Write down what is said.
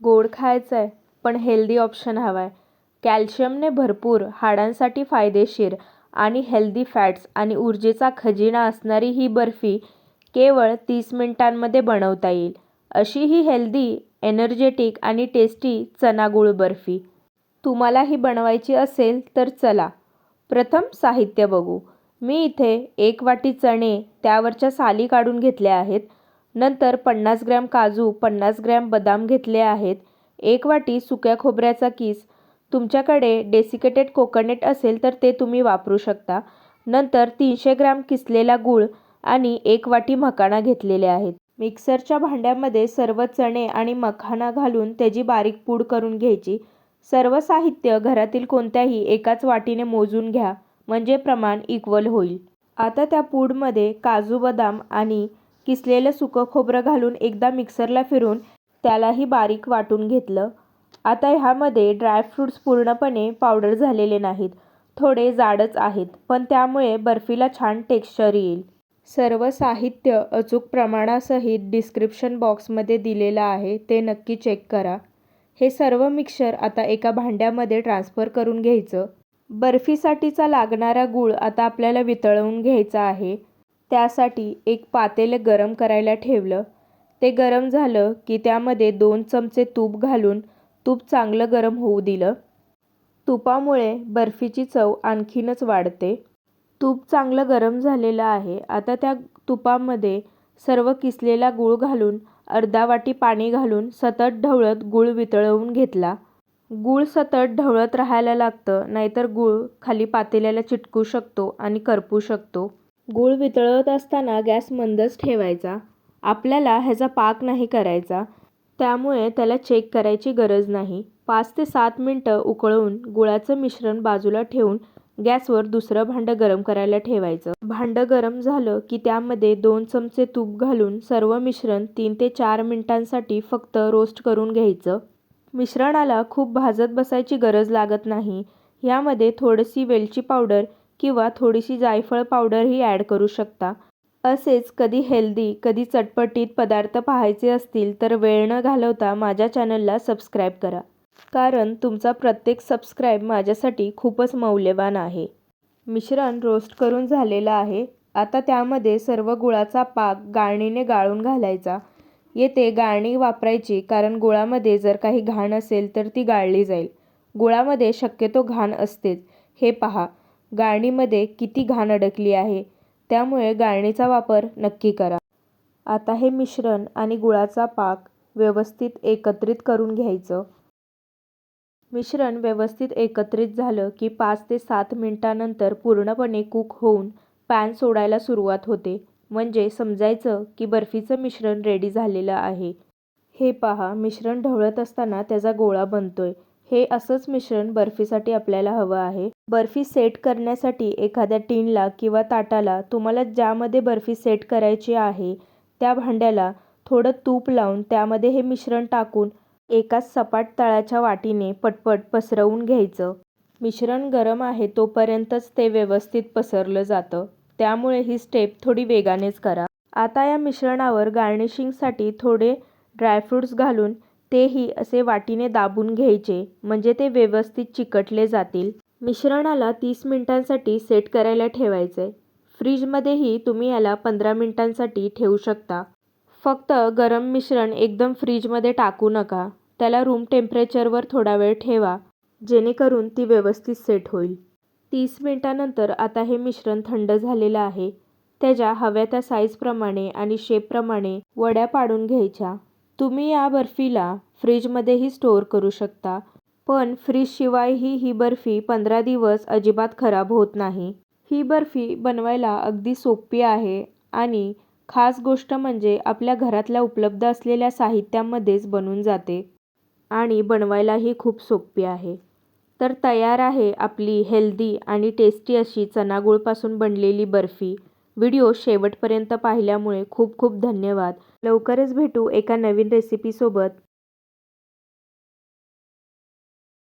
गोड खायचं आहे पण हेल्दी ऑप्शन हवा आहे कॅल्शियमने भरपूर हाडांसाठी फायदेशीर आणि हेल्दी फॅट्स आणि ऊर्जेचा खजिना असणारी ही बर्फी केवळ तीस मिनिटांमध्ये बनवता येईल. अशी ही हेल्दी एनर्जेटिक आणि टेस्टी चना गूळ बर्फी. तुम्हाला ही बनवायची असेल तर चला. प्रथम साहित्य बघू. मी इथे एक वाटी चणे त्यावरच्या साली काढून घेतल्या आहेत. नंतर पन्नास ग्रॅम काजू पन्नास ग्रॅम बदाम घेतले आहेत. एक वाटी सुक्या खोबऱ्याचा किस. तुमच्याकडे डेसिकेटेड कोकोनट असेल तर ते तुम्ही वापरू शकता. नंतर तीनशे ग्रॅम किसलेला गूळ आणि एक वाटी मखाना घेतलेले आहेत. मिक्सरच्या भांड्यामध्ये सर्व चणे आणि मखाना घालून त्याची बारीक पूड करून घ्यायची. सर्व साहित्य घरातील कोणत्याही एकाच वाटीने मोजून घ्या. म्हणजे प्रमाण इक्वल होईल. आता त्या पूडमध्ये काजू बदाम आणि किसलेलं सुकं खोबरं घालून एकदा मिक्सरला फिरून त्यालाही बारीक वाटून घेतलं. आता ह्यामध्ये ड्रायफ्रूट्स पूर्णपणे पावडर झालेले नाहीत. थोडे जाडच आहेत पण त्यामुळे बर्फीला छान टेक्स्चर येईल. सर्व साहित्य अचूक प्रमाणासहित डिस्क्रिप्शन बॉक्समध्ये दिलेलं आहे ते नक्की चेक करा. हे सर्व मिक्सर आता एका भांड्यामध्ये ट्रान्सफर करून घ्यायचं. बर्फीसाठीचा लागणारा गूळ आता आपल्याला वितळवून घ्यायचा आहे. त्यासाठी एक पातेलं गरम करायला ठेवलं. ते गरम झालं की त्यामध्ये दोन चमचे तूप घालून तूप चांगलं गरम होऊ दिलं. तुपामुळे बर्फीची चव आणखीनच वाढते. तूप चांगलं गरम झालेलं आहे. आता त्या तुपामध्ये सर्व किसलेला गूळ घालून अर्धा वाटी पाणी घालून सतत ढवळत गूळ वितळवून घेतला. गूळ सतत ढवळत राहायला लागतं नाहीतर गूळ खाली पातेल्याला चिटकू शकतो आणि करपू शकतो. गूळ वितळवत असताना गॅस मंदच ठेवायचा. आपल्याला ह्याचा पाक नाही करायचा. त्यामुळे त्याला चेक करायची गरज नाही. पाच ते सात मिनटं उकळवून गुळाचं मिश्रण बाजूला ठेवून गॅसवर दुसरं भांडं गरम करायला ठेवायचं. भांडं गरम झालं की त्यामध्ये दोन चमचे तूप घालून सर्व मिश्रण तीन ते चार मिनटांसाठी फक्त रोस्ट करून घ्यायचं. मिश्रणाला खूप भाजत बसायची गरज लागत नाही. यामध्ये थोडीशी वेलची पावडर किंवा थोडीशी जायफळ पावडरही ॲड करू शकता. असेच कधी हेल्दी कधी चटपटीत पदार्थ पाहायचे असतील तर वेळ न घालवता माझ्या चॅनलला सबस्क्राईब करा. कारण तुमचा प्रत्येक सबस्क्राईब माझ्यासाठी खूपच मौल्यवान आहे. मिश्रण रोस्ट करून झालेलं आहे. आता त्यामध्ये सर्व गुळाचा पाक गाळणीने गाळून घालायचा. येथे गाळणी वापरायची कारण गुळामध्ये जर काही घाण असेल तर ती गाळली जाईल. गुळामध्ये शक्यतो घाण असतेच. हे पहा. गाळणीमध्ये किती घाण अडकली आहे त्यामुळे गाळणीचा वापर नक्की करा. आता हे मिश्रण आणि गुळाचा पाक व्यवस्थित एकत्रित करून घ्यायचं. मिश्रण व्यवस्थित एकत्रित झालं की पाच ते सात मिनटानंतर पूर्णपणे कुक होऊन पॅन सोडायला सुरुवात होते. म्हणजे समजायचं की बर्फीचं मिश्रण रेडी झालेलं आहे. हे पहा मिश्रण ढवळत असताना त्याचा गोळा बनतोय. हे असंच मिश्रण बर्फीसाठी आपल्याला हवं आहे. बर्फी सेट करण्यासाठी एखाद्या टीनला किंवा ताटाला तुम्हाला ज्यामध्ये बर्फी सेट करायची आहे त्या भांड्याला थोडं तूप लावून त्यामध्ये हे मिश्रण टाकून एकाच सपाट तळाच्या वाटीने पटपट पसरवून घ्यायचं. मिश्रण गरम आहे तोपर्यंतच ते व्यवस्थित पसरलं जातं. त्यामुळे ही स्टेप थोडी वेगानेच करा. आता या मिश्रणावर गार्निशिंगसाठी थोडे ड्रायफ्रूट्स घालून तेही असे वाटीने दाबून घ्यायचे म्हणजे ते व्यवस्थित चिकटले जातील. मिश्रणाला तीस मिनिटांसाठी सेट करायला ठेवायचे. फ्रीजमध्येही तुम्ही याला पंधरा मिनिटांसाठी ठेवू शकता. फक्त गरम मिश्रण एकदम फ्रीजमध्ये टाकू नका. त्याला रूम टेम्परेचरवर थोडा वेळ ठेवा जेणेकरून ती व्यवस्थित सेट होईल. तीस मिनिटानंतर आता हे मिश्रण थंड झालेलं आहे. त्याच्या हव्या त्या साईजप्रमाणे आणि शेपप्रमाणे वड्या पाडून घ्यायच्या. तुम्ही या बर्फीला फ्रीजमध्येही स्टोअर करू शकता पण फ्रीजशिवायही ही बर्फी पंधरा दिवस अजिबात खराब होत नाही. ही बर्फी बनवायला अगदी सोपी आहे आणि खास गोष्ट म्हणजे आपल्या घरातल्या उपलब्ध असलेल्या साहित्यामध्येच बनून जाते आणि बनवायलाही खूप सोपी आहे. तर तयार आहे आपली हेल्दी आणि टेस्टी अशी चणागूळपासून बनलेली बर्फी. व्हिडिओ शेवटपर्यंत पाहिल्यामुळे खूप खूप धन्यवाद. लवकरच भेटू एका नवीन रेसिपीसोबत